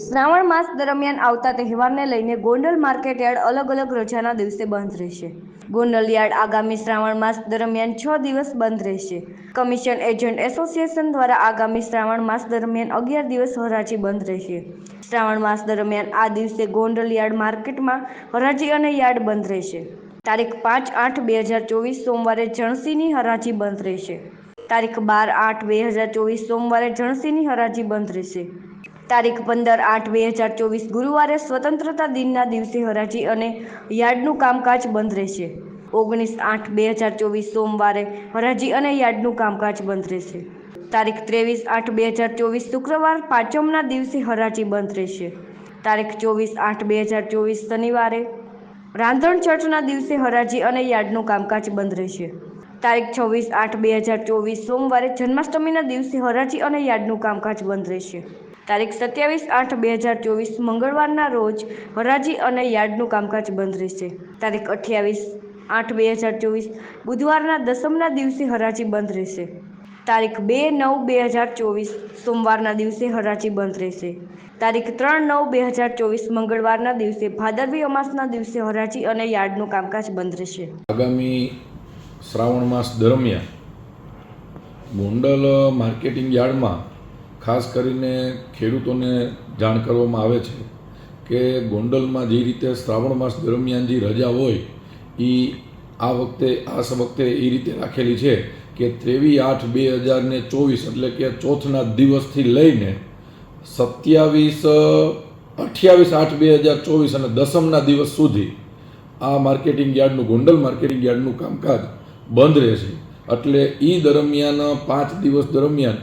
શ્રાવણ માસ દરમિયાન આવતા તહેવારને લઈને ગોંડલ માર્કેટ યાર્ડ અલગ અલગ રજાના દિવસે બંધ રહેશે. ગોંડલ યાર્ડ આગામી શ્રાવણ માસ દરમિયાન છ દિવસ બંધ રહેશે. કમિશન એજન્ટ એસોસિએશન દ્વારા આગામી શ્રાવણ માસ દરમિયાન અગિયાર દિવસ હરાજી બંધ રહેશે. શ્રાવણ માસ દરમિયાન આ દિવસે ગોંડલ યાર્ડ માર્કેટમાં હરાજી અને યાર્ડ બંધ રહેશે. તારીખ પાંચ આઠ બે હજાર ચોવીસ સોમવારે જણસીની હરાજી બંધ રહેશે. તારીખ બાર આઠ બે હજાર ચોવીસ સોમવારે જણસીની હરાજી બંધ રહેશે. તારીખ પંદર આઠ બે હજાર ચોવીસ ગુરુવારે સ્વતંત્રતા દિનના દિવસે હરાજી અને યાર્ડનું કામકાજ બંધ રહેશે. ઓગણીસ આઠ બે હજાર ચોવીસ સોમવારે હરાજી અને યાર્ડનું કામકાજ બંધ રહેશે. તારીખ ત્રેવીસ આઠ બે હજાર ચોવીસ શુક્રવાર પાંચમના દિવસે હરાજી બંધ રહેશે. તારીખ ચોવીસ આઠ બે હજાર ચોવીસ શનિવારે રાંધણ છઠના દિવસે હરાજી અને યાર્ડનું કામકાજ બંધ રહેશે. તારીખ છવ્વીસ આઠ બે હજાર ચોવીસ સોમવારે જન્માષ્ટમીના દિવસે હરાજી અને યાર્ડનું કામકાજ બંધ રહેશે. તારીખ સત્યાવીસ આઠ બે હજાર ચોવીસ મંગળવારના રોજ હરાજી અને યાર્ડનું કામકાજ બંધ રહેશે. તારીખ અઠ્યાવીસ આઠ બે હજાર ચોવીસ બુધવારના દસમના દિવસે હરાજી બંધ રહેશે. તારીખ બે નવ બે હજાર ચોવીસ સોમવારના દિવસે હરાજી બંધ રહેશે. તારીખ ત્રણ નવ બે હજાર ચોવીસ મંગળવારના દિવસે ભાદરવી અમાસના દિવસે હરાજી અને યાર્ડનું કામકાજ બંધ રહેશે. આગામી શ્રાવણ માસ દરમિયાન ગોંડલ માર્કેટિંગ યાર્ડમાં ખાસ કરીને ખેડૂતોને જાણ કરવામાં આવે છે કે ગોંડલમાં જે રીતે શ્રાવણ માસ દરમિયાન જે રજા હોય એ આ વખતે આ વખતે એ રીતે રાખેલી છે કે ત્રેવીસ આઠ બે હજાર ને ચોવીસ એટલે કે ચોથના દિવસથી લઈને સત્યાવીસ, અઠ્યાવીસ આઠ બે હજાર ચોવીસ અને દસમના દિવસ સુધી આ માર્કેટિંગ યાર્ડનું, ગોંડલ માર્કેટિંગ યાર્ડનું કામકાજ બંધ રહેશે. એટલે એ દરમિયાન પાંચ દિવસ દરમિયાન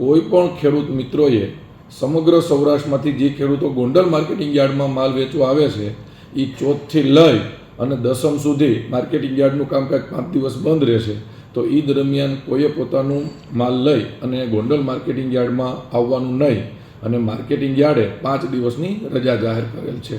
કોઈ પણ ખેડૂત મિત્રોએ સમગ્ર સૌરાષ્ટ્રમાંથી જે ખેડૂતો ગોંડલ માર્કેટિંગ યાર્ડમાં માલ વેચવા આવે છે એ ચોથથી લઈ અને દસમ સુધી માર્કેટિંગ યાર્ડનું કામકાજ પાંચ દિવસ બંધ રહેશે, તો એ દરમિયાન કોઈએ પોતાનું માલ લઈ અને ગોંડલ માર્કેટિંગ યાર્ડમાં આવવાનું નહીં અને માર્કેટિંગ યાર્ડે પાંચ દિવસની રજા જાહેર કરેલ છે.